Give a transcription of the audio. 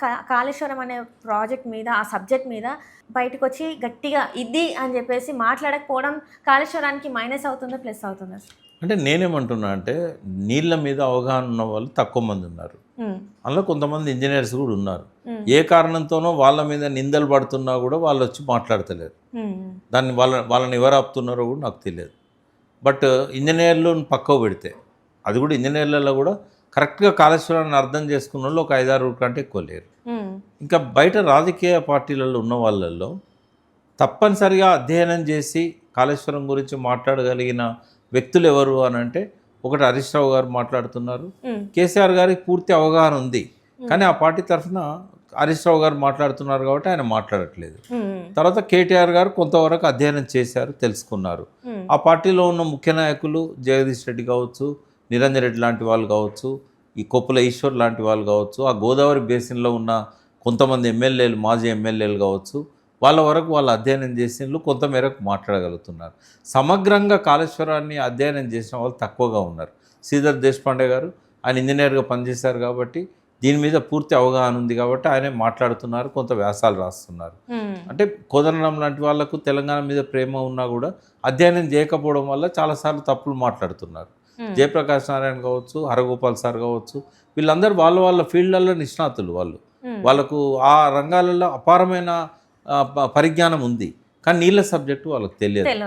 కాళేశ్వరం అనే ప్రాజెక్ట్ మీద ఆ సబ్జెక్ట్ మీద బయటకు వచ్చి గట్టిగా ఇది అని చెప్పేసి మాట్లాడకపోవడం కాళేశ్వరానికి మైనస్ అవుతుందా ప్లస్ అవుతుందా? అంటే నేనేమంటున్నా అంటే నీళ్ళ మీద అవగాహన ఉన్న వాళ్ళు తక్కువ మంది ఉన్నారు. అందులో కొంతమంది ఇంజనీర్స్ కూడా ఉన్నారు. ఏ కారణంతోనో వాళ్ళ మీద నిందలు పడుతున్నా కూడా వాళ్ళు వచ్చి మాట్లాడతలేరు. దాన్ని వాళ్ళ వాళ్ళని ఎవరు ఆపుతున్నారో కూడా నాకు తెలియదు. బట్ ఇంజనీర్లు పక్కకు పెడితే అది కూడా ఇంజనీర్లలో కూడా కరెక్ట్గా కాళేశ్వరాన్ని అర్థం చేసుకున్న వాళ్ళు ఒక ఐదారు కంటే ఎక్కువ లేరు. ఇంకా బయట రాజకీయ పార్టీలలో ఉన్న వాళ్ళల్లో తప్పనిసరిగా అధ్యయనం చేసి కాళేశ్వరం గురించి మాట్లాడగలిగిన వ్యక్తులు ఎవరు అని అంటే ఒకటి హరీష్ రావు గారు మాట్లాడుతున్నారు. కేసీఆర్ గారికి పూర్తి అవగాహన ఉంది. కానీ ఆ పార్టీ తరఫున హరీష్ రావు గారు మాట్లాడుతున్నారు కాబట్టి ఆయన మాట్లాడట్లేదు. తర్వాత కేటీఆర్ గారు కొంతవరకు అధ్యయనం చేశారు తెలుసుకున్నారు. ఆ పార్టీలో ఉన్న ముఖ్య నాయకులు జగదీష్ రెడ్డి కావచ్చు నిరంజన్ రెడ్డి లాంటి వాళ్ళు కావచ్చు ఈ కొప్పుల ఈశ్వర్ లాంటి వాళ్ళు కావచ్చు ఆ గోదావరి బేసిన్లో ఉన్న కొంతమంది ఎమ్మెల్యేలు మాజీ ఎమ్మెల్యేలు కావచ్చు వాళ్ళ వరకు వాళ్ళు అధ్యయనం చేసిన కొంత మేరకు మాట్లాడగలుగుతున్నారు. సమగ్రంగా కాళేశ్వరాన్ని అధ్యయనం చేసిన వాళ్ళు తక్కువగా ఉన్నారు. శ్రీధర్ దేశపాండే గారు ఆయన ఇంజనీర్గా పనిచేశారు కాబట్టి దీని మీద పూర్తి అవగాహన ఉంది కాబట్టి ఆయనే మాట్లాడుతున్నారు కొంత వ్యాసాలు రాస్తున్నారు. అంటే కోదండరాం లాంటి వాళ్ళకు తెలంగాణ మీద ప్రేమ ఉన్నా కూడా అధ్యయనం చేయకపోవడం వల్ల చాలాసార్లు తప్పులు మాట్లాడుతున్నారు. జయప్రకాష్ నారాయణ కావచ్చు హరగోపాల్ సార్ కావచ్చు వీళ్ళందరూ వాళ్ళ వాళ్ళ ఫీల్డ్లలో నిష్ణాతులు వాళ్ళు. వాళ్ళకు ఆ రంగాలలో అపారమైన పరిజ్ఞానం ఉంది. కానీ నీళ్ళ సబ్జెక్టు వాళ్ళకి తెలియదు.